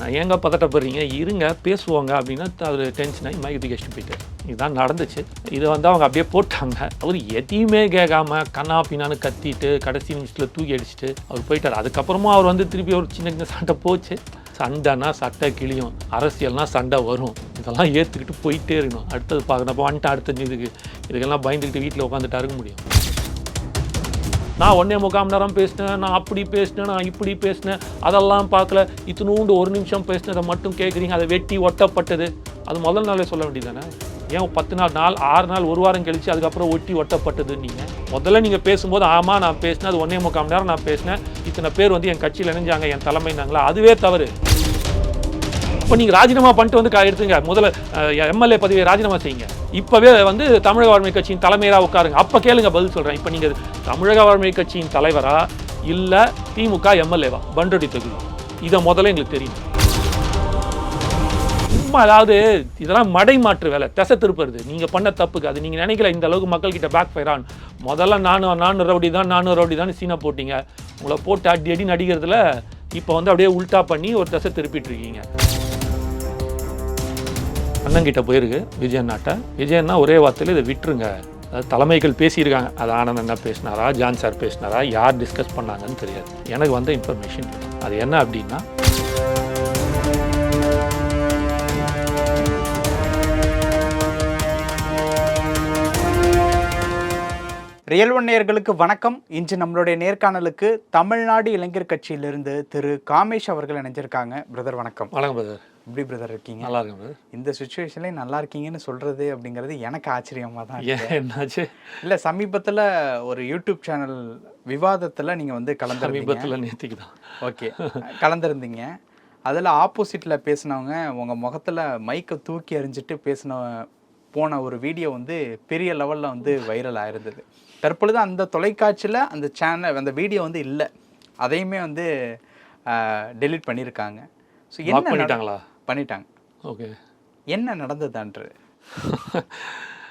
நான் ஏங்க பதட்டப்படுறீங்க? இருங்க பேசுவாங்க அப்படின்னா அது டென்ஷன் ஆகி மைக்கு கஷ்டம் போயிட்டார். இதுதான் நடந்துச்சு. இதை வந்து அவங்க அப்படியே போட்டாங்க. அவர் எதையுமே கேட்காம கண்ணா பின்னான்னு கத்திட்டு கடைசி நிமிஷத்தில் தூக்கி அடிச்சுட்டு அவர் போயிட்டார். அதுக்கப்புறமா அவர் வந்து திருப்பி ஒரு சின்ன சின்ன சண்டை போச்சு. சண்டைனா சட்டை கிளியும் அரசியல்னா சண்டை வரும். இதெல்லாம் ஏற்றுக்கிட்டு போயிட்டே இருக்கணும். அடுத்தது பார்க்கணும். அப்போ வந்துட்டு அடுத்த இதுக்கு. இதுக்கெல்லாம் பயந்துக்கிட்டு வீட்டில் உட்காந்துட்டா இருக்க முடியும். நான் ஒன்றே முக்கால் நேரம் பேசினேன் நான் அப்படி பேசினேன் நான் இப்படி பேசினேன். அதெல்லாம் பார்க்கல. இத்தினூண்டு ஒரு நிமிஷம் பேசினதை மட்டும் கேட்குறீங்க. அதை வெட்டி ஒட்டப்பட்டது. அது முதல் நாளே சொல்ல வேண்டியதானே ஏன் பத்து நாள் நாள் ஆறு நாள் ஒரு வாரம் கழிச்சு அதுக்கப்புறம் ஒட்டி ஒட்டப்பட்டது நீங்கள் முதல்ல நீங்கள் பேசும்போது ஆமாம் நான் பேசினேன். அது ஒன்றே முக்கால் நேரம் நான் பேசினேன். இத்தனை பேர் வந்து என் கட்சியில் இணைஞ்சாங்க என் தலைமைனாங்களா அதுவே தவறு. இப்போ நீங்கள் ராஜினாமா பண்ணிட்டு வந்து எடுத்துங்க. முதல்ல எம்எல்ஏ பதவியை ராஜினாமா செய்யுங்க. இப்போவே வந்து தமிழக வாழ்மை கட்சியின் தலைமையராக உட்காருங்க. அப்போ கேளுங்க பதில் சொல்கிறேன் இப்போ நீங்கள் தமிழக வாழ்மை கட்சியின் தலைவரா இல்லை திமுக எம்எல்ஏவா? பண்ருட்டி தொகுதி. இதை முதல்ல எங்களுக்கு தெரியும். சும்மா அதாவது இதெல்லாம் மடை மாற்று வேலை. திசை திருப்புறது. நீங்கள் பண்ண தப்புக்கு. அது நீங்கள் நினைக்கல இந்த அளவுக்கு மக்கள்கிட்ட பேக் ஃபயர் ஆன். முதல்ல நானும் நானூறு ரவுடி தான் நானூறு ரவுடி தான் சீனை போட்டிங்க. உங்களை போட்டு அடி அடி நடிக்கிறதுல இப்போ வந்து அப்படியே உல்ட்டா பண்ணி ஒரு திசை திருப்பிட்டு இருக்கீங்க. அண்ணங்கிட்ட போயிருக்கு விஜயன் நாட்டை விஜயன்னா ஒரே வார்த்தையில் இதை விட்டுருங்க. அதாவது தலைமைகள் பேசியிருக்காங்க. அது ஆனந்த் என்ன பேசினாரா ஜான் சார் பேசினாரா யார் டிஸ்கஸ் பண்ணாங்கன்னு தெரியாது. எனக்கு வந்த இன்ஃபர்மேஷன் அது என்ன அப்படின்னா ரியல் ஒன் வணக்கம். இன்று நம்மளுடைய நேர்காணலுக்கு தமிழ்நாடு இளைஞர் கட்சியிலிருந்து திரு காமேஷ் அவர்கள் இணைஞ்சிருக்காங்க. பிரதர் வணக்கம். வணக்கம் பிரதர். எப்படி பிரதர் இருக்கீங்க? நல்லா பிரதர் இந்த சுச்சுவேஷன்ல நல்லா இருக்கீங்கன்னு சொல்றது அப்படிங்கிறது எனக்கு ஆச்சரியமா தான் என்னாச்சு? இல்ல சமீபத்துல ஒரு யூடியூப் சேனல் விவாதத்துல நீங்க வந்து கலந்துருந்தீங்க. சமீபத்தில் நேற்றுக்கு தான். ஓகே கலந்துருந்தீங்க. அதில் ஆப்போசிட்டில் பேசினவங்க உங்கள் முகத்தில் மைக்கை தூக்கி எறிஞ்சிட்டு பேசின போன ஒரு வீடியோ வந்து பெரிய லெவலில் வந்து வைரல் ஆயிருந்தது. தற்பொழுது அந்த தொலைக்காட்சியில் அந்த சேனல் அந்த வீடியோ வந்து இல்லை. அதையுமே வந்து டெலீட் பண்ணியிருக்காங்க ஸோ என்ன பண்ணிட்டாங்களா? பண்ணிட்டாங்க. ஓகே. என்ன நடந்ததுன்று?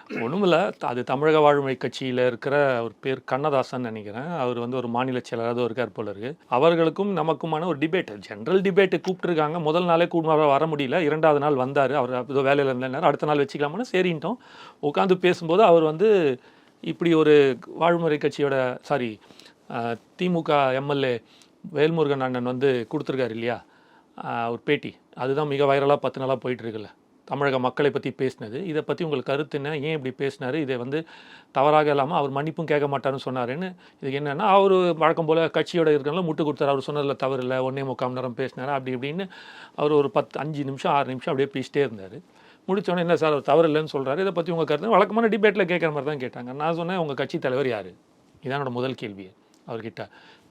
ஒன்றுமில்ல அது தமிழக வாழ்மை கட்சியில் இருக்கிற ஒரு பேர் கண்ணதாசன் நினைக்கிறேன். அவர் வந்து ஒரு மாநில செயலராக இருக்கார் போல இருக்கு. அவர்களுக்கும் நமக்குமான ஒரு டிபேட் ஜென்ரல் டிபேட்டு கூப்பிட்டுருக்காங்க. முதல் நாளே கூட வர முடியல. இரண்டாவது நாள் வந்தார். அவர் ஏதோ வேலையில் இருந்தார். அடுத்த நாள் வச்சுக்கலாமான்னு சரின்ட்டோம். உட்காந்து பேசும்போது அவர் வந்து இப்படி ஒரு வாழ்முறை கட்சியோட சாரி திமுக எம்எல்ஏ வேல்முருகன் அண்ணன் வந்து கொடுத்துருக்காரு இல்லையா? ஒரு பேட்டி. அதுதான் மிக வைரலாக பத்து நாளாக போயிட்டுருக்குல்ல. தமிழக மக்களை பற்றி பேசினது. இதை பற்றி உங்களுக்கு கருத்து என்ன? ஏன் இப்படி பேசினாரு? இதை வந்து தவறாக இல்லாமல் அவர் மன்னிப்பும் கேட்க மாட்டாருன்னு சொன்னாருன்னு. இதுக்கு என்னென்னா அவர் வழக்கம் போல் கட்சியோட இருக்கிறனால முட்டு கொடுத்தார். அவர் சொன்னதில் தவறு இல்லை. ஒன்றே முக்கால் நேரம் பேசினார்? அப்படி இப்படின்னு அவர் ஒரு பத்து அஞ்சு நிமிஷம் ஆறு நிமிஷம் அப்படியே பேசிட்டே இருந்தார். முடித்தோடனே என்ன சார் அவர் தவறு இல்லைன்னு சொல்கிறாரு இதை பற்றி உங்கள் கருத்து? வழக்கமான டிபேட்டில் கேட்குற மாதிரி தான் கேட்டாங்க. நான் சொன்னேன் உங்கள் கட்சி தலைவர் யார்? இதான் என்னோட முதல் கேள்வி. அவர்கிட்ட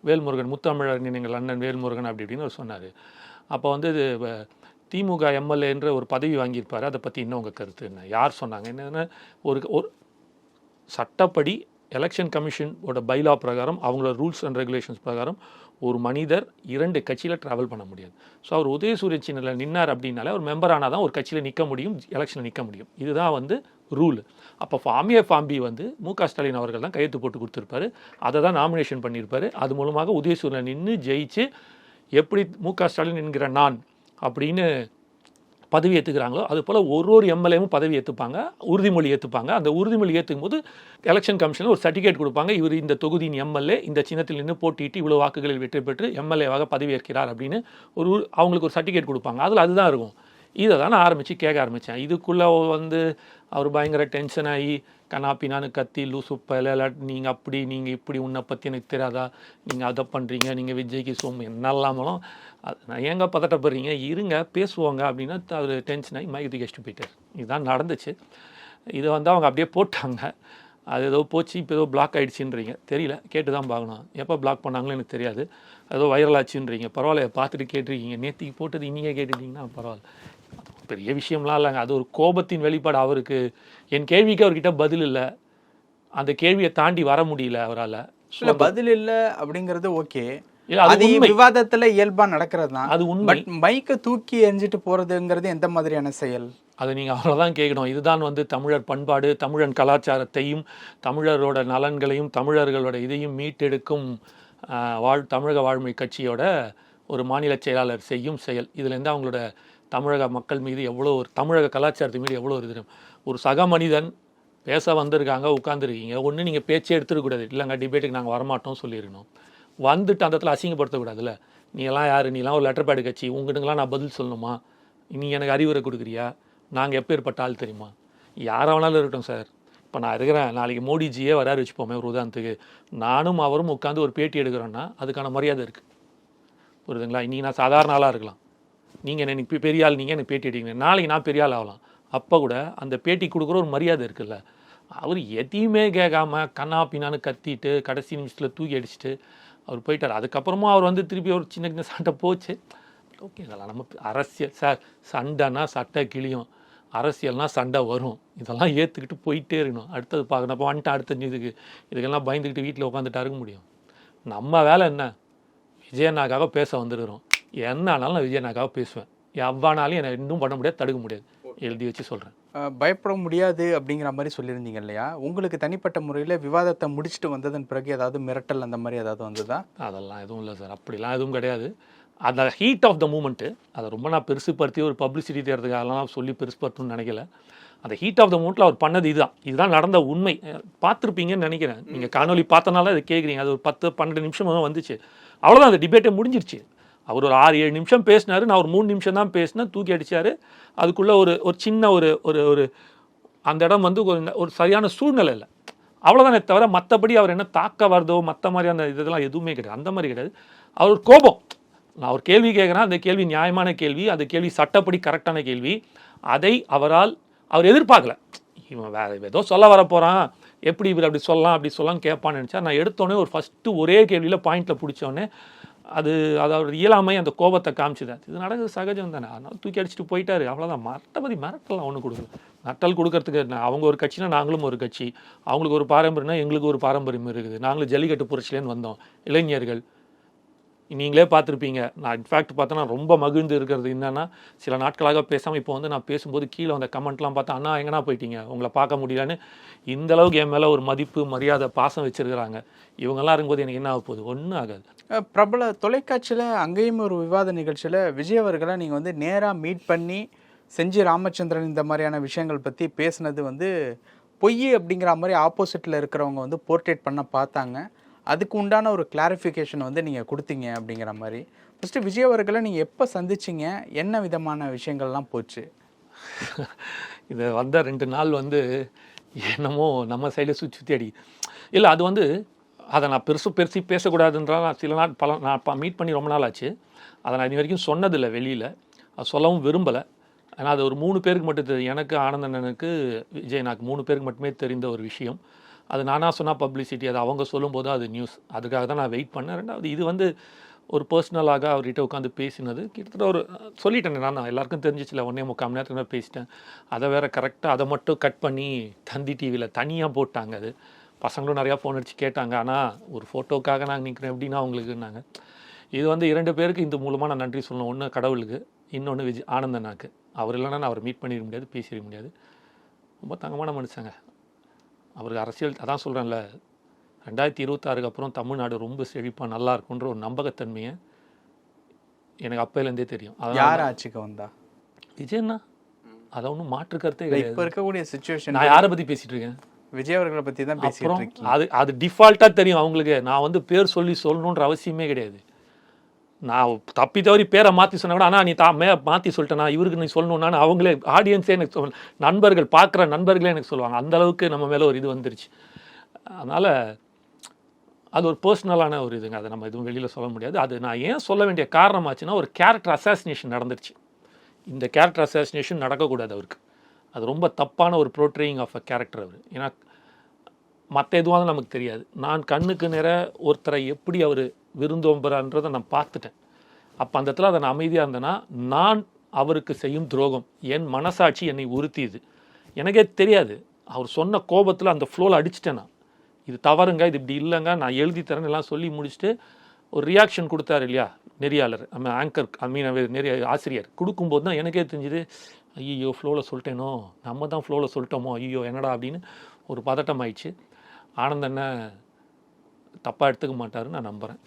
வேல்முருகன் முத்தமிழர் நீங்கள் அண்ணன் வேல்முருகன் அப்படி இப்படின்னு அவர் சொன்னார். அப்போ வந்து இது வ- திமுக எம்எல்ஏன்ற ஒரு பதவி வாங்கியிருப்பார். அதை பற்றி இன்னும் உங்கள் கருத்து என்ன? யார் சொன்னாங்க? என்னென்ன ஒரு ஒரு சட்டப்படி எலெக்ஷன் கமிஷனோட பைலா பிரகாரம் அவங்களோட ரூல்ஸ் அண்ட் ரெகுலேஷன்ஸ் பிரகாரம் ஒரு மனிதர் இரண்டு கட்சியில் ட்ராவல் பண்ண முடியாது. ஸோ அவர் உதயசூரிய சின்னத்தில் நின்னார் அப்படின்னாலே ஒரு மெம்பர் ஆனால் தான் ஒரு கட்சியில் நிற்க முடியும் எலெக்ஷனில் நிற்க முடியும். இதுதான் வந்து ரூல் அப்போ ஃபாமியே ஃபாம்பி வந்து மு க ஸ்டாலின் அவர்கள் தான் கையெழுத்து போட்டு கொடுத்துருப்பாரு. அதை தான் நாமினேஷன் பண்ணியிருப்பாரு. அது மூலமாக உதயசூரியன் நின்று ஜெயிச்சு எப்படி மு க ஸ்டாலின் என்கிற நான் அப்படின்னு பதவி ஏற்றுக்கிறாங்களோ அது போல் ஒரு ஒரு எம்எல்ஏவும் பதவி ஏற்றுப்பாங்க உறுதிமொழி ஏற்றுப்பாங்க அந்த உறுதிமொழி ஏற்றுக்கும் போது எலெக்ஷன் கமிஷனில் ஒரு சர்டிஃபிகேட் கொடுப்பாங்க இவர் இந்த தொகுதியின் எம்எல்ஏ இந்த சின்னத்தில் நின்று போட்டியிட்டு இவ்வளோ வாக்குகளில் வெற்றி பெற்று எம்எல்ஏவாக பதவி ஏற்கிறார் அப்படின்னு ஒரு அவங்களுக்கு ஒரு சர்டிஃபிகேட் கொடுப்பாங்க. அதில் அதுதான் இருக்கும். இதை தான் நான் ஆரம்பித்து கேட்க ஆரம்பித்தேன் இதுக்குள்ளே வந்து அவர் பயங்கர டென்ஷன் ஆகி கண்ணாப்பினான்னு கத்தி லூசு பல நீங்கள் அப்படி நீங்கள் இப்படி உன்னை பற்றி எனக்கு தெரியாதா? நீங்கள் அதை பண்ணுறீங்க நீங்கள் விஜய்க்கு சோம் என்னெல்லாமலும். அது நான் ஏங்க பதட்டப்படுறீங்க? இருங்க பேசுவாங்க அப்படின்னா அவர் டென்ஷன் ஆகி மைக்கு தூக்கி போயிட்டார் இதுதான் நடந்துச்சு. இதை வந்து அவங்க அப்படியே போட்டாங்க. அது ஏதோ போச்சு இப்போ ஏதோ பிளாக் ஆகிடுச்சின்றீங்க தெரியல கேட்டு தான் பார்க்கணும். எப்போ பிளாக் பண்ணாங்களோ எனக்கு தெரியாது. ஏதோ வைரல் ஆச்சுன்றீங்க. பரவாயில்ல பார்த்துட்டு கேட்டிருக்கீங்க. நேற்றுக்கு போட்டது நீங்கள் கேட்டுட்டீங்கன்னா பரவாயில்ல. பெரிய விஷயம்லாம் இல்லைங்க. அது ஒரு கோபத்தின் வெளிப்பாடு அவருக்கு. என் கேள்விக்கு அவர்கிட்ட பதில் இல்லை. அந்த கேள்வியை தாண்டி வர முடியல அவரால். இல்ல பதில் இல்ல அப்படிங்கிறது ஓகே. இல்ல, அது அது உண்மை. விவாதத்துல இயல்பா நடக்கிறது தான். அது உண்மை. மைக்கை தூக்கி எறிஞ்சிட்டு போறதுங்கிறது எந்த மாதிரியான செயல்? அதை நீங்கள் அவ்வளோதான் கேட்கணும் இதுதான் வந்து தமிழர் பண்பாடு தமிழன் கலாச்சாரத்தையும் தமிழரோட நலன்களையும் தமிழர்களோட இதையும் மீட்டெடுக்கும் வாழ் தமிழக வாழ்மை கட்சியோட ஒரு மாநில செயலாளர் செய்யும் செயல். இதுலேருந்து அவங்களோட தமிழக மக்கள் மீது எவ்வளோ ஒரு தமிழக கலாச்சாரத்து மீது எவ்வளோ ஒரு ஒரு சக மனிதன் பேச வந்திருக்காங்க உட்காந்துருக்கீங்க ஒன்று நீங்கள் பேச்சே எடுத்துடக்கூடாது இல்லைங்க டிபேட்டுக்கு நாங்கள் வரமாட்டோம் சொல்லிடணும் வந்துட்டு அந்த இடத்துல அசிங்கப்படுத்தக்கூடாதுல்ல? நீ எல்லாம் யார்? நீலாம் ஒரு லெட்டர் பேடு கட்சி. உங்கள்கிட்டங்களாம் நான் பதில் சொல்லணுமா? நீ எனக்கு அறிவுரை கொடுக்குறியா? நாங்கள் எப்பேற்பட்ட ஆள் தெரியுமா? யாராக வேணாலும் இருக்கட்டும் சார் இப்போ நான் இருக்கிறேன். நாளைக்கு மோடிஜியே வராரு வச்சுப்போமே ஒரு உதாரணத்துக்கு. நானும் அவரும் உட்காந்து ஒரு பேட்டி எடுக்கிறோன்னா அதுக்கான மரியாதை இருக்குது புரியுதுங்களா? இன்றைக்கி நான் சாதாரண ஆளாக இருக்கலாம். நீங்கள் என்ன பெரிய ஆள் நீங்கள் எனக்கு பேட்டி எடுக்கிறீங்க? நாளைக்கு நான் பெரிய ஆள் ஆகலாம். அப்போ கூட அந்த பேட்டி கொடுக்குற ஒரு மரியாதை இருக்குல்ல. அவர் எதையுமே கேட்காம கண்ணா பின்னான்னு கத்திட்டு கடைசி நிமிஷத்தில் தூக்கி அடிச்சுட்டு அவர் போயிட்டார். அதுக்கப்புறமா அவர் வந்து திருப்பி ஒரு சின்ன சின்ன சண்டை போச்சு. ஓகே இதெல்லாம் நம்ம அரசியல் சார் சண்டைனா சட்டை கிளியும் அரசியல்னால் சண்டை வரும். இதெல்லாம் ஏற்றுக்கிட்டு போயிட்டே இருக்கணும். அடுத்தது பார்க்கணும். அப்போ வந்துட்டு அடுத்த இதுக்கு இதுக்கெல்லாம் பயந்துக்கிட்டு வீட்டில் உட்காந்துட்டா இருக்க முடியும். நம்ம வேலை என்ன? விஜயண்ணாக்காக பேச வந்துருக்கிறோம். என்ன ஆனாலும் நான் விஜயண்ணாக்காக பேசுவேன். எவ்வானாலும் என்னை இன்னும் பண்ண முடியாது தடுக்க முடியாது. எழுதி வச்சு சொல்கிறேன் பயப்பட முடியாது அப்படிங்கிற மாதிரி சொல்லியிருந்தீங்க இல்லையா? உங்களுக்கு தனிப்பட்ட முறையில் விவாதத்தை முடிச்சுட்டு வந்ததன் பிறகு ஏதாவது மிரட்டல் அந்த மாதிரி ஏதாவது வந்ததா? அதெல்லாம் எதுவும் இல்லை சார். அப்படிலாம் எதுவும் கிடையாது. அந்த ஹீட் ஆஃப் த மூமெண்ட்டு அதை ரொம்ப நான் பெருசுப்படுத்தி ஒரு பப்ளிசிட்டி தேர்றதுக்காகலாம் சொல்லி பெருசுப்படுத்தணும்னு நினைக்கல. அந்த ஹீட் ஆஃப் த மூமெண்ட்டில் அவர் பண்ணது இதுதான். இதுதான் நடந்த உண்மை. பார்த்திருப்பீங்கன்னு நினைக்கிறேன். நீங்கள் காணொலி பார்த்தனால அதை கேட்குறீங்க. அது ஒரு பத்து பன்னெண்டு நிமிஷம் தான் வந்துச்சு. அவ்வளோதான் அந்த டிபேட்டே முடிஞ்சிருச்சு. அவர் ஒரு ஆறு ஏழு நிமிஷம் பேசினார். நான் ஒரு மூணு நிமிஷம் தான் பேசினேன். தூக்கி அடிச்சாரு. அதுக்குள்ளே ஒரு ஒரு சின்ன ஒரு ஒரு ஒரு அந்த இடம் வந்து ஒரு ஒரு சரியான சூழ்நிலை இல்லை. அவ்வளோதானே தவிர மற்றபடி அவர் என்ன தாக்க வருதோ மற்ற மாதிரி அந்த இதெல்லாம் எதுவுமே கிடையாது. அந்த மாதிரி கிடையாது. அவர் ஒரு கோபம். நான் ஒரு கேள்வி கேட்குறேன். அந்த கேள்வி நியாயமான கேள்வி. அந்த கேள்வி சட்டப்படி கரெக்டான கேள்வி. அதை அவரால் அவர் எதிர்பார்க்கல. இவன் வேற ஏதோ சொல்ல வர போகிறான் எப்படி இவர் அப்படி சொல்லலாம் அப்படி சொல்லலாம்னு கேட்பான்னு நினச்சா நான் எடுத்தோடனே ஒரு ஃபஸ்ட்டு ஒரே கேள்வியில் பாயிண்டில் பிடிச்சோடனே அது அதோட இயலாமை அந்த கோபத்தை காமிச்சுது. இது நடக்குது சகஜம் தானே. அதனால் தூக்கி அடிச்சுட்டு போயிட்டாரு. அவ்வளோதான் மற்றபடி மிரட்டலாம் ஒன்றும் கொடுக்கல. மிரட்டல் கொடுக்கறதுக்கு என்ன, அவங்க ஒரு கட்சினா நாங்களும் ஒரு கட்சி. அவங்களுக்கு ஒரு பாரம்பரியம்னா எங்களுக்கு ஒரு பாரம்பரியம் இருக்குது. நாங்களும் ஜல்லிக்கட்டு புரட்சிலேருந்து வந்தோம். இளைஞர்கள் நீங்களே பார்த்துருப்பீங்க. நான் இன்ஃபேக்ட் பார்த்தோன்னா ரொம்ப மகிழ்ந்து இருக்கிறது என்னன்னா சில நாட்களாக பேசாமல் இப்போ வந்து நான் பேசும்போது கீழே அந்த கமெண்ட்லாம் பார்த்தா அண்ணா எங்கன்னா போயிட்டீங்க? உங்களை பார்க்க முடியலன்னு இந்தளவுக்கு என் மேலே ஒரு மதிப்பு மரியாதை பாசம் வச்சுருக்கிறாங்க. இவங்கெல்லாம் இருக்கும்போது எனக்கு என்ன ஆக போகுது? ஒன்றும் ஆகாது. பிரபல தொலைக்காட்சியில் அங்கேயும் ஒரு விவாத நிகழ்ச்சியில் விஜய் அவர்களை நீங்கள் வந்து நேராக மீட் பண்ணி செஞ்சி ராமச்சந்திரன் இந்த மாதிரியான விஷயங்கள் பற்றி பேசுனது வந்து பொய் அப்படிங்கிற மாதிரி ஆப்போசிட்டில் இருக்கிறவங்க வந்து போர்ட்ரேட் பண்ண பார்த்தாங்க. அதுக்கு உண்டான ஒரு கிளாரிஃபிகேஷன் வந்து நீங்கள் கொடுத்தீங்க அப்படிங்கிற மாதிரி. ஃபஸ்ட்டு விஜய் அவர்களை நீங்கள் எப்போ சந்திச்சிங்க? என்ன விதமான விஷயங்கள்லாம் போச்சு? இது வந்த ரெண்டு நாள் வந்து என்னமோ நம்ம சைடில் சுற்றி சுற்றி அடி இல்லை அது வந்து அதை நான் பெருசு பெருசு பேசக்கூடாதுன்றால் நான் சில நாள் பல நான் மீட் பண்ணி ரொம்ப நாள் ஆச்சு அதை நான் இது வரைக்கும் சொன்னதில்லை வெளியில். அது சொல்லவும் விரும்பலை. ஆனால் அது ஒரு மூணு பேருக்கு மட்டும் தெரியும். எனக்கு ஆனந்தண்ணனுக்கு விஜய் எனக்கு மூணு பேருக்கு மட்டுமே தெரிந்த ஒரு விஷயம். அது நானாக சொன்னால் பப்ளிசிட்டி அது அவங்க சொல்லும்போது அது நியூஸ் அதுக்காக தான் நான் வெயிட் பண்ணேன். ரெண்டாவது இது வந்து ஒரு பர்சனலாக அவர்கிட்ட உட்காந்து பேசினது. கிட்டத்தட்ட ஒரு சொல்லிட்டேன் நான். எல்லாருக்கும் தெரிஞ்சிச்சுல ஒன்றே முக்கால் மணி நேரத்துக்கு பேசிட்டேன். அதை வேறு கரெக்டாக அதை மட்டும் கட் பண்ணி தந்தி டிவியில் தனியாக போட்டாங்க அது. பசங்களும் நிறையா ஃபோன் அடிச்சு கேட்டாங்க. ஆனால் ஒரு ஃபோட்டோக்காக நாங்கள் நிற்கிறேன் எப்படின்னா அவங்களுக்குன்னாங்க. இது வந்து இரண்டு பேருக்கு இந்த மூலமாக நான் நன்றி சொல்லணும். ஒன்று கடவுளுக்கு இன்னொன்று விஜய் ஆனந்தனாக்கு. அவர் இல்லைன்னா நான் அவரை மீட் பண்ணிட முடியாது பேசிட முடியாது. ரொம்ப தங்கமான மனுஷங்க. அவருக்கு அரசியல் அதான் சொல்கிறேன்ல ரெண்டாயிரத்தி இருபத்தாறுக்கு அப்புறம் தமிழ்நாடு ரொம்ப செழிப்பாக நல்லா இருக்குன்ற ஒரு நம்பகத்தன்மையை எனக்கு அப்பையிலேருந்தே தெரியும். யார் ஆட்சிக்கு வந்தா? விஜயண்ணா. அதை ஒன்றும் மாற்று கருத்தே இப்போ இருக்கக்கூடிய சுச்சுவேஷன் நான் யாரை பற்றி பேசிட்டு இருக்கேன்? விஜய் அவர்களை பற்றி தான் இருக்கீங்க. அது அது டிஃபால்ட்டாக தெரியும் அவங்களுக்கு. நான் வந்து பேர் சொல்லி சொல்லணுன்ற அவசியமே கிடையாது. நான் தப்பி தவறி பேரை மாற்றி சொன்னா கூட ஆனால் நீ தா மே மாற்றி சொல்லிட்டேனா இவருக்கு நீ சொல்லணும்னான்னு அவங்களே ஆடியன்ஸே எனக்கு சொல் நண்பர்கள் பார்க்குற நண்பர்களே எனக்கு சொல்லுவாங்க. அந்த அளவுக்கு நம்ம மேலே ஒரு இது வந்துருச்சு. அதனால் அது ஒரு பர்சனலான ஒரு இதுங்க. அதை நம்ம எதுவும் வெளியில் சொல்ல முடியாது. அது நான் ஏன் சொல்ல வேண்டிய காரணமாச்சுன்னா ஒரு கேரக்டர் அசாசினேஷன் நடந்துருச்சு. இந்த கேரக்டர் அசாசினேஷன் நடக்கக்கூடாது அவருக்கு. அது ரொம்ப தப்பான ஒரு ப்ரோட்ரேயிங் ஆஃப் அ கேரக்டர் அவர். ஏன்னா மற்ற எதுவாக நமக்கு தெரியாது. நான் கண்ணுக்கு நேர ஒருத்தரை எப்படி அவர் விருந்தோம்புறான்றதை நான் பார்த்துட்டேன். அப்போ அந்த இடத்துல அதை நான் அமைதியாக இருந்தேன்னா நான் அவருக்கு செய்யும் துரோகம் என் மனசாட்சி என்னை உறுத்தியது. எனக்கே தெரியாது. அவர் சொன்ன கோபத்தில் அந்த ஃப்ளோவில் அடிச்சிட்டேன் நான். இது தவறுங்க இது இப்படி இல்லைங்க நான் எழுதி தரேன்னு எல்லாம் சொல்லி முடிச்சுட்டு ஒரு ரியாக்ஷன் கொடுத்தாரு இல்லையா நெறியாளர் நம்ம ஆங்கர் ஐ மீன் நெறிய ஆசிரியர். கொடுக்கும்போது தான் எனக்கே தெரிஞ்சுது ஐயோ ஃப்ளோவில் சொல்லிட்டேனோ? நம்ம தான் ஃப்ளோவில் சொல்லிட்டோமோ? ஐயோ என்னடா அப்படின்னு ஒரு பதட்டம் ஆயிடுச்சு. ஆனந்த் அண்ணன் தப்பாக எடுத்துக்க மாட்டாருன்னு நான் நம்புகிறேன்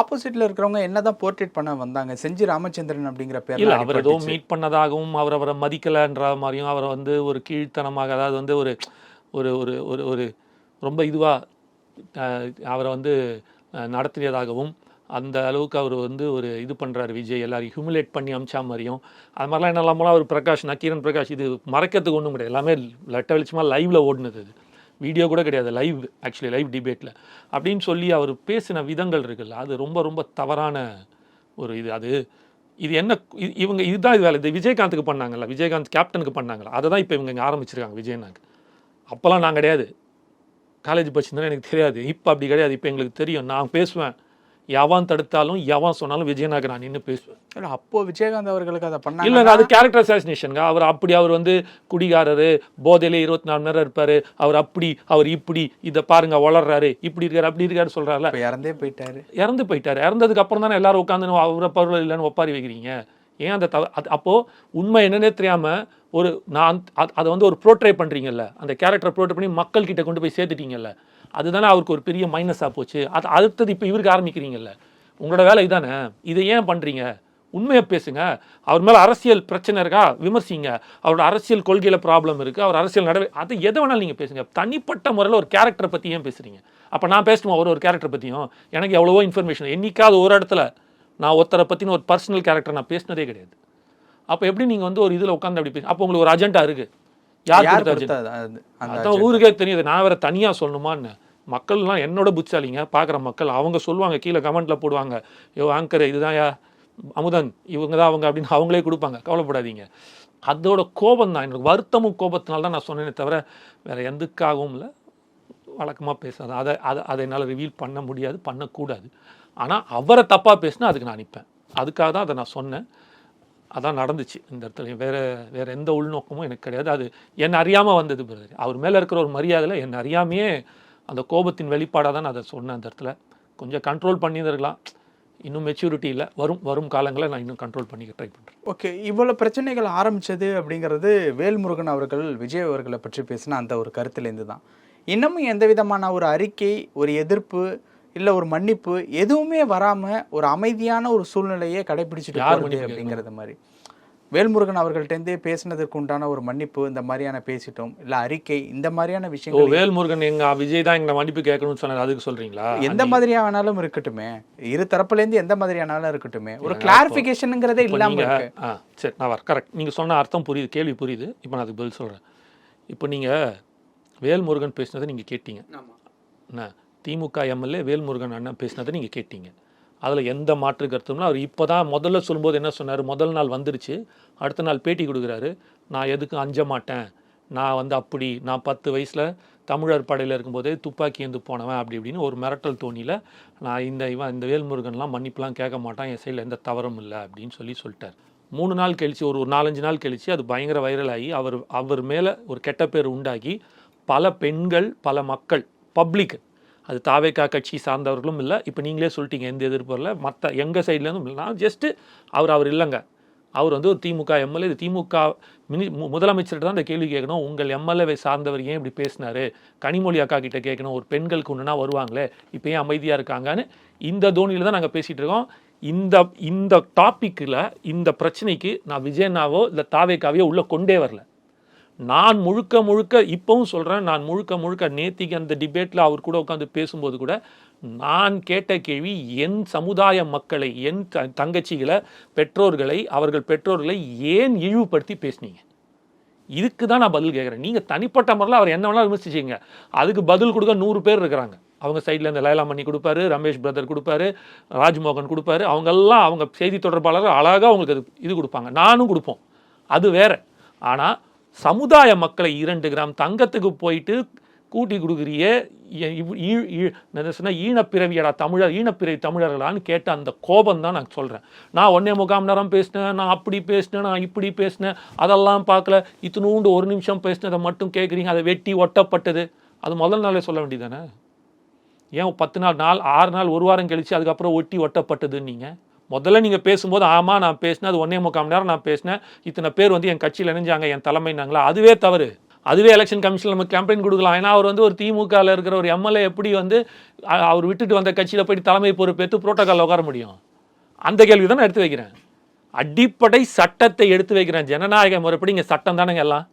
ஆப்போசிட்ல இருக்கிறவங்க என்னதான் போர்ட்ரேட் பண்ண வந்தாங்க? செஞ்சி ராமச்சந்திரன் அப்படிங்கிற இல்ல பேர்ல அவர் ஏதோ மீட் பண்ணதாகவும் அவர் அவரை மதிக்கலைன்ற மாதிரியும் அவரை வந்து ஒரு கீழ்த்தனமாக அதாவது வந்து ஒரு ஒரு ஒரு ஒரு ஒரு ரொம்ப இதுவாக அவரை வந்து நடத்தியதாகவும் அந்த அளவுக்கு அவர் வந்து ஒரு இது பண்ணுறாரு விஜய் எல்லாரையும் ஹியூமிலேட் பண்ணி அமிச்சா மாதிரியும். அது மாதிரிலாம் என்னெல்லாமலாம் அவர் பிரகாஷ் நக்கீரன் பிரகாஷ் இது மறைக்கிறதுக்கு ஒன்றும் கிடையாது. எல்லாமே லெட்டர் வெளிச்சமாக லைவில் ஓடினது இது வீடியோ கூட கிடையாது லைவ் ஆக்சுவலி லைவ் டிபேட்டில் அப்படின்னு சொல்லி அவர் பேசின விதங்கள் இருக்குல்ல அது ரொம்ப ரொம்ப தவறான ஒரு இது. அது இது என்ன இவங்க இதுதான் இது வேலை. இது விஜயகாந்துக்கு பண்ணாங்கல்ல விஜயகாந்த் கேப்டனுக்கு பண்ணாங்களா அதை தான் இப்போ இவங்க இங்கே ஆரம்பிச்சிருக்காங்க விஜயனாக்கு அப்போல்லாம் நான் கிடையாது. காலேஜ் படிச்சிருந்தேன் எனக்கு தெரியாது. இப்போ அப்படி கிடையாது. இப்போ எங்களுக்கு தெரியும். நான் பேசுவேன். எவன் தடுத்தாலும் எவன் சொன்னாலும் விஜயனாக்கு நான் நின்று பேசுவேன் இல்ல அப்போ விஜயகாந்த் அவர்களுக்கு அதை பண்ணாங்க இல்லைங்க அது கேரக்டர் அசாசினேஷனுங்க அவர் அப்படி அவர் வந்து குடிகாரரு போதையில இருபத்தி நாலு நேரம் இருப்பாரு. அவர் அப்படி அவர் இப்படி இதை பாருங்க வளர்றாரு. இப்படி இருக்காரு அப்படி இருக்காரு சொல்றாருல. இப்ப இறந்தே போயிட்டாரு. இறந்து போயிட்டாரு. இறந்ததுக்கு அப்புறம் தானே எல்லாரும் உட்காந்து அவரை பருவம் இல்லைன்னு ஒப்பாரி வைக்கிறீங்க? ஏன் அந்த தவ அது அப்போ உண்மை என்னன்னே தெரியாம ஒரு நான் அத- வந்து ஒரு ப்ரோட்ரே பண்றீங்கல்ல. அந்த கேரக்டர் ப்ரோட்ரே பண்ணி மக்கள் கிட்ட கொண்டு போய் சேர்த்துட்டீங்கல்ல. அதுதானே அவருக்கு ஒரு பெரிய மைனஸாக போச்சு. அது அடுத்தது இப்போ இவருக்கு ஆரம்பிக்கிறீங்கல்ல. உங்களோட வேலை இதானே? இதை ஏன் பண்ணுறீங்க உண்மையை பேசுங்க. அவர் மேலே அரசியல் பிரச்சனை இருக்கா? விமர்சிங்க. அவரோட அரசியல் கொள்கையில் ப்ராப்ளம் இருக்குது அவர் அரசியல் நடவை அது எதை வேணாலும் நீங்கள் பேசுங்க. தனிப்பட்ட முறையில் ஒரு கேரக்டரை பற்றி ஏன் பேசுகிறீங்க அப்போ நான் பேசணுமா ஒரு ஒரு கேரக்டர் பற்றியும் எனக்கு எவ்வளவோ இன்ஃபர்மேஷன் என்றைக்காவது ஒரு இடத்துல நான் ஒருத்தரை பற்றின ஒரு பர்சனல் கேரக்டர் நான் பேசினதே கிடையாது. அப்போ எப்படி நீங்கள் வந்து ஒரு இதில் உட்காந்து அப்படி பேச அப்போ உங்களுக்கு ஒரு அஜெண்டா இருக்குது யார் கொடுத்த ஊருக்கே தெரியுது நான் வேற தனியா சொல்லணுமான்னு. மக்கள்லாம் என்னோட புத்திசாலிங்க. பார்க்குற மக்கள் அவங்க சொல்லுவாங்க கீழே கமெண்ட்ல போடுவாங்க. யோ ஆங்கர் இதுதான் யா அமுதன் இவங்க தான் அவங்க அப்படின்னு அவங்களே கொடுப்பாங்க. கவலைப்படாதீங்க. அதோட கோபம் தான் எனக்கு வருத்தமும் கோபத்தினால தான் நான் சொன்னேனே தவிர வேற எதுக்காகவும் இல்லை. வழக்கமாக பேசாத. அதை அதை அதை என்னால் ரிவீல் பண்ண முடியாது பண்ணக்கூடாது. ஆனால் அவரை தப்பாக பேசினா அதுக்கு நான் நிற்பேன் அதுக்காக தான் அதை நான் சொன்னேன். அதான் நடந்துச்சு இந்த இடத்துல. வேறு வேறு எந்த உள்நோக்கமும் எனக்கு கிடையாது. அது என்னை அறியாமல் வந்தது பிரதர். அவர் மேலே இருக்கிற ஒரு மரியாதையில் என்னை அறியாமையே அந்த கோபத்தின் வெளிப்பாடாக தான் நான் அதை சொன்னேன் அந்த இடத்துல. கொஞ்சம் கண்ட்ரோல் பண்ணியிருந்திருக்கலாம். இன்னும் மெச்சூரிட்டி இல்லை. வரும் வரும் காலங்களில் நான் இன்னும் கண்ட்ரோல் பண்ணிக்க ட்ரை பண்ணுறேன் ஓகே. இவ்வளோ பிரச்சனைகள் ஆரம்பித்தது அப்படிங்கிறது வேல்முருகன் அவர்கள் விஜய் அவர்களை பற்றி பேசின அந்த ஒரு கருத்துலேருந்து தான். இன்னமும் எந்த விதமான ஒரு அறிக்கை ஒரு எதிர்ப்பு இல்லை ஒரு மன்னிப்பு எதுவுமே வராம ஒரு அமைதியான ஒரு சூழ்நிலையே கடைபிடிச்சிட்டு மன்னிப்பு அப்படிங்கிறது மாதிரி. வேல்முருகன் அவர்கள்ட்டேருந்தே பேசினதற்கு உண்டான ஒரு மன்னிப்பு இந்த மாதிரியான பேசிட்டோம் இல்லை அறிக்கை இந்த மாதிரியான விஷயங்கள் வேல்முருகன் எங்க விஜய் தான் எங்களை மன்னிப்பு கேட்கணும்னு சொன்னார் அதுக்கு சொல்றீங்களா? எந்த மாதிரியா வேணாலும் இருக்கட்டுமே. இரு தரப்புல இருந்து எந்த மாதிரியானாலும் இருக்கட்டுமே. ஒரு கிளாரிபிகேஷனுங்கிறதே இல்லாம நீங்க சரி நான் வர கரெக்ட் நீங்கள் சொன்ன அர்த்தம் புரியுது கேள்வி புரியுது. இப்போ நான் அதுக்கு பதில் சொல்கிறேன் இப்போ நீங்கள் வேல்முருகன் பேசினதை நீங்கள் கேட்டீங்க. என்ன? திமுக எம்எல்ஏ வேல்முருகன் அண்ணன் பேசினதை நீங்கள் கேட்டீங்க. அதில் எந்த மாற்று கருத்தும்னா அவர் இப்போ தான் முதல்ல சொல்லும்போது என்ன சொன்னார்? முதல் நாள் வந்துருச்சு. அடுத்த நாள் பேட்டி கொடுக்குறாரு. நான் எதுக்கும் அஞ்ச மாட்டேன்? நான் வந்து அப்படி நான் பத்து வயசில் தமிழர் படையில் இருக்கும்போதே துப்பாக்கி ஏந்து போனவன் அப்படி இப்படின்னு ஒரு மிரட்டல் தோணியில் நான் இந்த இவன் இந்த வேல்முருகன்லாம் மன்னிப்புலாம் கேட்க மாட்டான். என் சைடில் எந்த தவறும் இல்லை அப்படின்னு சொல்லி சொல்லிட்டார். மூணு நாள் கழிச்சு ஒரு ஒரு நாலஞ்சு நாள் கழிச்சு அது பயங்கர வைரல் ஆகி அவர் அவர் மேலே ஒரு கெட்ட பேர் உண்டாகி பல பெண்கள் பல மக்கள் பப்ளிக் அது தாவேக்கா கட்சி சார்ந்தவர்களும் இல்லை. இப்போ நீங்களே சொல்லிட்டீங்க எந்த எதிர்ப்பும் இல்லை. மற்ற எங்கள் சைட்லேருந்தும் இல்லை. நான் ஜஸ்ட்டு அவர் அவர் இல்லைங்க. அவர் வந்து ஒரு திமுக எம்எல்ஏ. இது திமுக மினி முதலமைச்சர்கிட்ட தான் இந்த கேள்வி கேட்கணும். உங்கள் எம்எல்ஏவை சார்ந்தவர் ஏன் இப்படி பேசினார்? கனிமொழி அக்கா கிட்ட கேட்கணும். ஒரு பெண்களுக்கு ஒன்றுனா வருவாங்களே? இப்போ ஏன் அமைதியாக இருக்காங்கன்னு இந்த தோனியில் தான் நாங்கள் பேசிகிட்டு இருக்கோம். இந்த இந்த டாப்பிக்கில் இந்த பிரச்சனைக்கு நான் விஜயனாவோ இல்லை தாவேக்காவையோ உள்ளே கொண்டே வரல. நான் முழுக்க முழுக்க இப்பவும் சொல்கிறேன் நான் முழுக்க முழுக்க நேத்திக்கு அந்த டிபேட்டில் அவர் கூட உட்காந்து பேசும்போது கூட நான் கேட்ட கேள்வி என் சமுதாய மக்களை என் த தங்கச்சிகளை பெற்றோர்களை அவர்கள் பெற்றோர்களை ஏன் இழிவுபடுத்தி பேசுனீங்க? இதுக்கு தான் நான் பதில் கேட்குறேன். நீங்கள் தனிப்பட்ட முறையில் அவர் என்ன வேணாலும் விமர்சிச்சிங்க அதுக்கு பதில் கொடுக்க நூறு பேர் இருக்கிறாங்க. அவங்க சைடில் இந்த லைலாமணி கொடுப்பாரு ரமேஷ் பிரதர் கொடுப்பாரு ராஜ்மோகன் கொடுப்பாரு. அவங்கெல்லாம் அவங்க செய்தி தொடர்பாளர் அழகாக அவங்களுக்கு அது இது கொடுப்பாங்க. நானும் கொடுப்போம். அது வேற. ஆனால் சமுதாய மக்களை இரண்டு கிராம் தங்கத்துக்கு போயிட்டு கூட்டி கொடுக்குறிய சொன்னால் ஈனப்பிறவியடா தமிழர் ஈனப்பிறவி தமிழர்களான்னு கேட்ட அந்த கோபம் தான் நான் சொல்கிறேன் நான் ஒன்றே முகாம் நேரம் பேசினேன் நான் அப்படி பேசினேன் நான் இப்படி பேசினேன் அதெல்லாம் பார்க்கல. இத்தினூண்டு ஒரு நிமிஷம் பேசினதை மட்டும் கேட்குறீங்க அதை வெட்டி ஒட்டப்பட்டது. அது முதல் நாளே சொல்ல வேண்டியதானே ஏன் பத்து நாள் நாள் ஆறு நாள் ஒரு வாரம் கழிச்சு அதுக்கப்புறம் ஒட்டி ஒட்டப்பட்டதுன்னு நீங்கள் முதல்ல நீங்கள் பேசும்போது ஆமாம் நான் பேசினேன். அது ஒன்னே முக்கால் மணி நேரம் நான் பேசினேன். இத்தனை பேர் வந்து என் கட்சியில் இணைஞ்சாங்க என் தலைமைனாங்களா அதுவே தவறு. அதுவே எலெக்ஷன் கமிஷனில் நம்ம கேம்பெயின் கொடுக்கலாம். ஏன்னா அவர் வந்து ஒரு திமுகவில் இருக்கிற ஒரு எம்எல்ஏ எப்படி வந்து அவர் விட்டுட்டு வந்த கட்சியில் போய் தலைமை பொறுப்பேற்று புரோட்டோக்கால் உட்கார முடியும்? அந்த கேள்வி தான் நான் எடுத்து வைக்கிறேன். அடிப்படை சட்டத்தை எடுத்து வைக்கிறேன். ஜனநாயக முறைப்படி இங்கே சட்டம் தானேங்க எல்லாம்.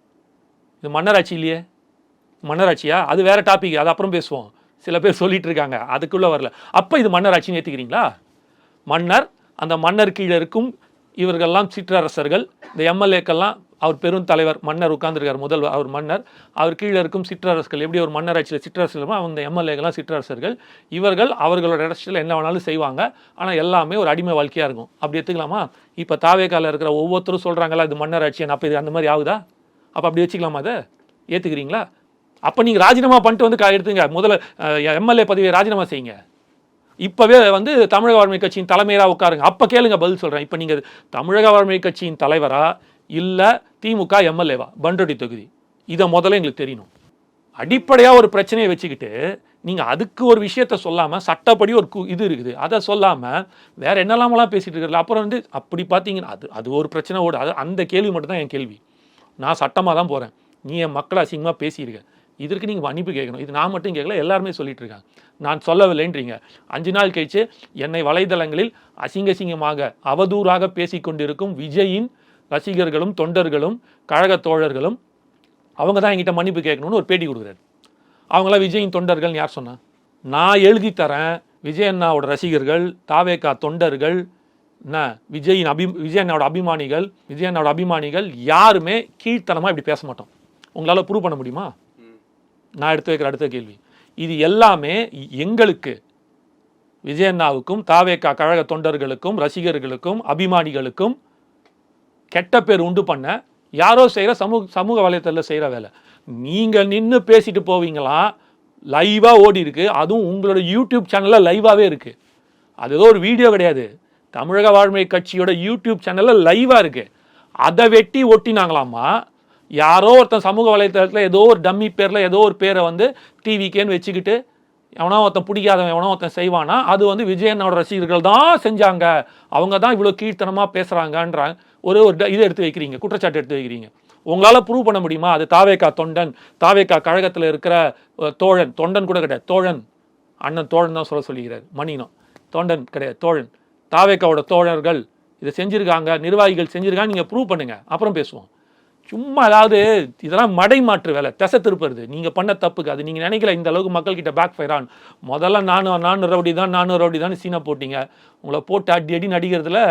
இது மன்னராட்சி இல்லையே? மன்னராட்சியா? அது வேற டாபிக் அது அப்புறம் பேசுவோம். சில பேர் சொல்லிட்டு இருக்காங்க. அதுக்குள்ளே வரல. அப்போ இது மன்னராட்சின்னு ஏற்றுக்கிறீங்களா மன்னர் அந்த மன்னர் கீழே இருக்கும் இவர்கள்லாம் சிற்றரசர்கள் இந்த எம்எல்ஏக்கெல்லாம் அவர் பெரும் தலைவர் மன்னர் உட்கார்ந்துருக்கார் முதல் அவர் மன்னர். அவர் கீழே இருக்கும் சிற்றரசர்கள் எப்படி ஒரு மன்னராட்சியில் சிற்றரசர்கள் அவங்க எம்எல்ஏக்கெல்லாம் சிற்றரசர்கள். இவர்கள் அவர்களோட இடத்துல என்ன வேணாலும் செய்வாங்க. ஆனால் எல்லாமே ஒரு அடிமை வாழ்க்கையாக இருக்கும். அப்படி எடுத்துக்கலாமா? இப்போ தாவேக்கால இருக்கிற ஒவ்வொருத்தரும் சொல்கிறாங்களா இது மன்னராட்சி அப்போ இது அந்த மாதிரி ஆகுதா? அப்போ அப்படி வச்சுக்கலாமா அதை? ஏற்றுக்கிறீங்களா அப்போ நீங்கள் ராஜினாமா பண்ணிட்டு வந்து கா- எடுத்துங்க. முதல்ல எம்எல்ஏ பதவியை ராஜினாமா செய்யுங்க. இப்போவே வந்து தமிழக வாழ்மை கட்சியின் தலைமையராக உட்காருங்க. அப்போ கேளுங்க பதில் சொல்கிறேன் இப்போ நீங்கள் தமிழக வாழ்மை கட்சியின் தலைவரா இல்லை திமுக எம்எல்ஏவா? பண்ருட்டி தொகுதி. இதை முதல்ல எங்களுக்கு தெரியணும். அடிப்படையாக ஒரு பிரச்சனையை வச்சுக்கிட்டு நீங்கள் அதுக்கு ஒரு விஷயத்த சொல்லாமல் சட்டப்படி ஒரு கு- இது இருக்குது. அதை சொல்லாமல் வேறு என்னெல்லாமெல்லாம் பேசிட்டு இருக்கிறது? அப்புறம் வந்து அப்படி பார்த்தீங்கன்னா அது அது ஒரு பிரச்சனை ஓடு அது அந்த கேள்வி மட்டும்தான் என் கேள்வி. நான் சட்டமாக தான் போகிறேன் நீ என் மக்களை அசிங்கமாக பேசியிருக்க. இதற்கு நீங்கள் மன்னிப்பு கேட்கணும். இது நான் மட்டும் கேட்கல எல்லாருமே சொல்லிட்டு இருக்காங்க. நான் சொல்லவில்லைன்றீங்க. அஞ்சு நாள் கழிச்சு என்னை வலைதளங்களில் அசிங்க அசிங்கமாக அவதூறாக பேசிக்கொண்டிருக்கும் விஜயின் ரசிகர்களும் தொண்டர்களும் கழக தோழர்களும் அவங்க தான் என்கிட்ட மன்னிப்பு கேட்கணும்னு ஒரு பேட்டி கொடுக்குறாரு. அவங்களாம் விஜயின் தொண்டர்கள்னு யார் சொன்னா? நான் எழுதி தரேன் விஜய் அண்ணாவோட ரசிகர்கள் தாவேகா தொண்டர்கள் என்ன விஜயின் அபி விஜய் அண்ணாவோட அபிமானிகள் விஜய் அண்ணாவோட அபிமானிகள் யாருமே கீழ்த்தனமாக இப்படி பேச மாட்டோம். உங்களால் ப்ரூவ் பண்ண முடியுமா? நான் எடுத்து வைக்கிற அடுத்த கேள்வி. இது எல்லாமே எங்களுக்கு விஜயண்ணாவுக்கும் தாவேக்கா தாவேகா கழக தொண்டர்களுக்கும் ரசிகர்களுக்கும் அபிமானிகளுக்கும் கெட்ட பேர் உண்டு பண்ண யாரோ செய்கிற சமூக சமூக வலைத்தளத்தில் செய்கிற வேலை. நீங்கள் நின்று பேசிட்டு போவீங்களா? லைவாக ஓடி இருக்கு. அதுவும் உங்களோட யூடியூப் சேனலில் லைவாகவே இருக்கு. அது ஏதோ ஒரு வீடியோ கிடையாது. தமிழக வாழ்மை கட்சியோட யூடியூப் சேனலில் லைவாக இருக்கு. அதை வெட்டி ஒட்டினாங்களாமா யாரோ ஒருத்தன் சமூக வலைத்தளத்தில் ஏதோ ஒரு டம்மி பேரில் ஏதோ ஒரு பேரை வந்து டிவிக்கேன்னு வச்சுக்கிட்டு எவனோ ஒருத்தன் பிடிக்காதவன் எவனோ ஒருத்தன் செய்வானா அது வந்து விஜயனோட ரசிகர்கள் தான் செஞ்சாங்க. அவங்க தான் இவ்வளோ கீழ்த்தனமாக பேசுகிறாங்கன்றாங்க ஒரு ஒரு ட- இதை எடுத்து வைக்கிறீங்க குற்றச்சாட்டு எடுத்து வைக்கிறீங்க. உங்களால் ப்ரூவ் பண்ண முடியுமா? அது தாவேக்கா தொண்டன் தாவேக்கா கழகத்தில் இருக்கிற தோழன் தொண்டன் கூட கிடையாது தோழன். அண்ணன் தோழன் தான் சொல்ல சொல்லிக்கிறார் மணினம். தொண்டன் கிடையாது தோழன். தாவேக்காவோட தோழர்கள் இதை செஞ்சுருக்காங்க நிர்வாகிகள் செஞ்சுருக்காங்க நீங்கள் ப்ரூவ் பண்ணுங்கள் அப்புறம் பேசுவோம். சும்மா அதாவது இதெல்லாம் மடை மாற்று வேலை திசை திருப்புறது. நீங்கள் பண்ண தப்புக்கு அது நீங்கள் நினைக்கல இந்த அளவுக்கு மக்கள்கிட்ட பேக் ஃபயர் ஆன். முதல்ல நானும் நானூறு ரவுடி தான் நானூறு ரவுடி தான் சீனை போட்டீங்க. உங்களை போட்டு அடி அடி நடிக்கிறதுல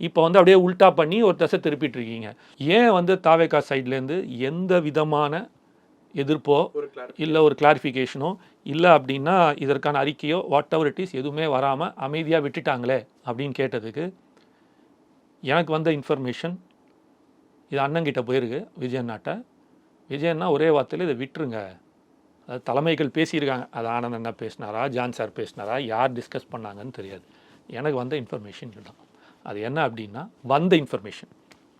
இப்போ வந்து அப்படியே உல்டா பண்ணி ஒரு திசை திருப்பிட்டு இருக்கீங்க. ஏன் வந்து தாவேக்கா சைட்லேருந்து எந்த விதமான எதிர்ப்போ இல்லை ஒரு கிளாரிஃபிகேஷனோ இல்லை அப்படின்னா இதற்கான அறிக்கையோ வாட் எவர் இட் இஸ் எதுவுமே வராமல் அமைதியாக விட்டுட்டாங்களே அப்படின்னு கேட்டதுக்கு எனக்கு வந்த இன்ஃபர்மேஷன் இது அண்ணங்கிட்ட போயிருக்கு விஜய் அண்ணாட்ட விஜய் ஒரே வார்த்தையில் இதை விட்டுருங்க. அது தலைமைகள் பேசியிருக்காங்க. அது ஆனந்த் அண்ணா பேசினாரா ஜான் சார் பேசினாரா யார் டிஸ்கஸ் பண்ணாங்கன்னு தெரியாது. எனக்கு வந்த இன்ஃபர்மேஷன் இதுதான். அது என்ன அப்படின்னா வந்த இன்ஃபர்மேஷன்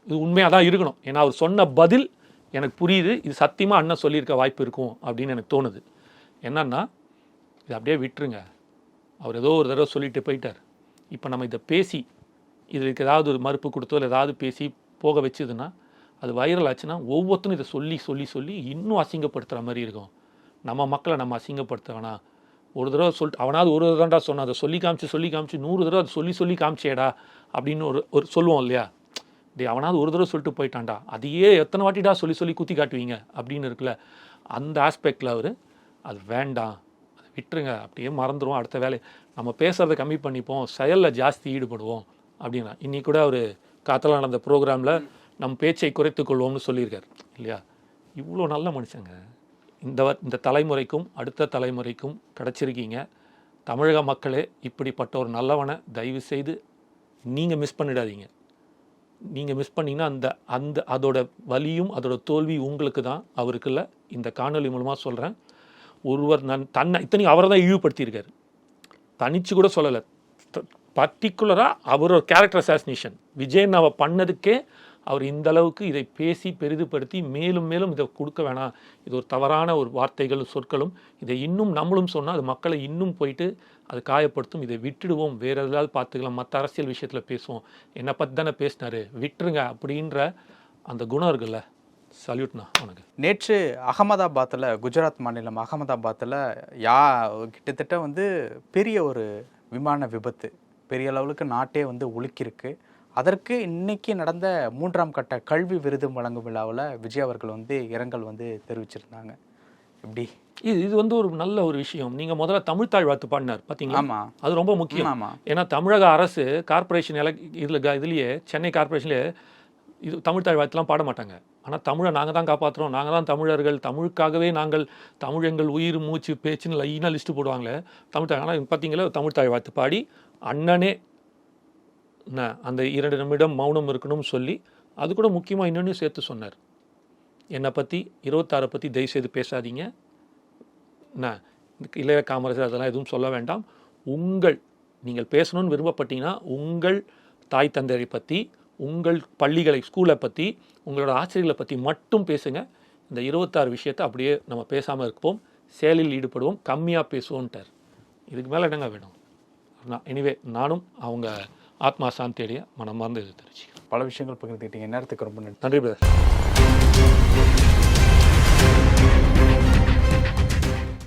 இது உண்மையாக தான் இருக்கணும். ஏன்னா அவர் சொன்ன பதில் எனக்கு புரியுது. இது சத்தியமாக அண்ணன் சொல்லியிருக்க வாய்ப்பு இருக்கும் அப்படின்னு எனக்கு தோணுது. என்னன்னா இது அப்படியே விட்டுருங்க. அவர் ஏதோ ஒரு தடவை சொல்லிட்டு போயிட்டார். இப்போ நம்ம இதை பேசி இதுக்கு ஏதாவது ஒரு மறுப்பு கொடுத்தோ இல்லை ஏதாவது பேசி போக வச்சுதுன்னா அது வைரல் ஆச்சுன்னா ஒவ்வொருத்தரும் இதை சொல்லி சொல்லி சொல்லி இன்னும் அசிங்கப்படுத்துகிற மாதிரி இருக்கும். நம்ம மக்களை நம்ம அசிங்கப்படுத்த வேணாம் ஒரு தடவை சொல்லிட்டு அவனாவது ஒரு தான்டா சொன்னான். அதை சொல்லி காமிச்சு சொல்லி காமிச்சு நூறு தடவை அதை சொல்லி சொல்லி காமிச்சேடா அப்படின்னு ஒரு ஒரு சொல்லுவோம் இல்லையா? டே அவனாவது ஒரு தடவை சொல்லிட்டு போயிட்டான்டா. அதையே எத்தனை வாட்டிடா சொல்லி சொல்லி குத்தி காட்டுவீங்க அப்படின்னு இருக்குல்ல அந்த ஆஸ்பெக்டில் அவர் அது வேண்டாம். அதை விட்டுருங்க. அப்படியே மறந்துடுவோம் அடுத்த வேலை நம்ம பேசுகிறத கம்மி பண்ணிப்போம். செயலில் ஜாஸ்தி ஈடுபடுவோம். அப்படின்னா இன்றைக்கூட அவர் காத்தல நடந்த ப்ரோக்ராமில் நம் பேச்சை குறைத்து கொள்வோம்னு சொல்லியிருக்கார் இல்லையா? இவ்வளோ நல்ல மனுஷங்க. இந்த வ- இந்த தலைமுறைக்கும் அடுத்த தலைமுறைக்கும் கிடச்சிருக்கீங்க. தமிழக மக்களே இப்படிப்பட்ட ஒரு நல்லவனை தயவு செய்து நீங்கள் மிஸ் பண்ணிடாதீங்க. நீங்கள் மிஸ் பண்ணிங்கன்னா அந்த அந்த அதோட வலியும் அதோட தோல்வி உங்களுக்கு தான். அவருக்குள்ள இந்த காணொளி மூலமாக சொல்கிறேன் ஒருவர் நான் தன்னை இத்தனையும் அவரை தான் இழிவுபடுத்தியிருக்காரு. தனிச்சு கூட சொல்லலை. பர்டிகுலராக அவரோட கேரக்டர் அசாசினேஷன் விஜயன் அவ பண்ணதுக்கே அவர் இந்த அளவுக்கு இதை பேசி பெரிதுபடுத்தி மேலும் மேலும் இதை கொடுக்க வேணாம். இது ஒரு தவறான ஒரு வார்த்தைகளும் சொற்களும். இதை இன்னும் நம்மளும் சொன்னால் அது மக்களை இன்னும் போயிட்டு அது காயப்படுத்தும். இதை விட்டுடுவோம். வேற எதாவது பார்த்துக்கலாம். மற்ற அரசியல் விஷயத்தில் பேசுவோம். என்னை பற்றி தானே பேசினாரு. விட்டுருங்க அப்படின்ற அந்த குணம் இருக்குல்ல. சல்யூட்ண்ணா உனக்கு நேற்று அகமதாபாத்தில் குஜராத் மாநிலம் அகமதாபாத்தில் யா கிட்டத்தட்ட வந்து பெரிய ஒரு விமான விபத்து. பெரிய லெவலுக்கு நாட்டே வந்து உலுக்கியிருக்கு. அதற்கு இன்னைக்கு நடந்த மூன்றாம் கட்ட கல்வி விருது வழங்கும் விழாவில் விஜய் அவர்கள் வந்து இரங்கல் வந்து தெரிவிச்சிருந்தாங்க. எப்படி? இது இது வந்து ஒரு நல்ல ஒரு விஷயம். நீங்க முதல்ல தமிழ் தாழ் வாழ்த்து பாடினார் பாத்தீங்களா? ஆமாம் அது ரொம்ப முக்கியம். ஏன்னா தமிழக அரசு கார்ப்பரேஷன் எலக் இதில் இதுலேயே சென்னை கார்ப்பரேஷன்லேயே இது தமிழ் தாழ் வாழ்த்துலாம் பாட மாட்டாங்க. ஆனால் தமிழை நாங்கள் தான் காப்பாற்றுறோம் நாங்கள் தான் தமிழர்கள். தமிழுக்காகவே நாங்கள் தமிழ் எங்கள் உயிர் மூச்சு பேச்சுன்னு லைனாக லிஸ்ட்டு போடுவாங்களே தமிழ் தாய் ஆனால் பார்த்தீங்களா தமிழ் தாழ் வாழ்த்து பாடி அண்ணனே அந்த இரண்டு நிமிடம் மௌனம் இருக்கணும்னு சொல்லி அது கூட முக்கியமாக இன்னொன்று சேர்த்து சொன்னார். என்னை பற்றி இருபத்தாறை பற்றி தயவுசெய்து பேசாதீங்க. என்ன இளைய காமராஜர் அதெல்லாம் எதுவும் சொல்ல வேண்டாம். உங்கள் நீங்கள் பேசணும்னு விரும்பப்பட்டீங்கன்னா உங்கள் தாய் தந்தையை பற்றி உங்கள் பள்ளிகளை ஸ்கூலை பற்றி உங்களோட ஆசிரியர்களை பற்றி மட்டும் பேசுங்க. இந்த இருபத்தாறு விஷயத்தை அப்படியே நம்ம பேசாமல் இருப்போம். செயலில் ஈடுபடுவோம். கம்மியாக பேசுவோன்ட்டார் இதுக்கு மேலே என்னங்க வேணும்? நான் எனிவே நானும் அவங்க ஆத்மா சாந்தியடைய மனமார்ந்து தெரிவிச்சுக்கிறேன் பல விஷயங்கள் பகிர்ந்துக்கிட்டீங்க. நேரத்துக்கு ரொம்ப நன்றி. நன்றி பிரதர்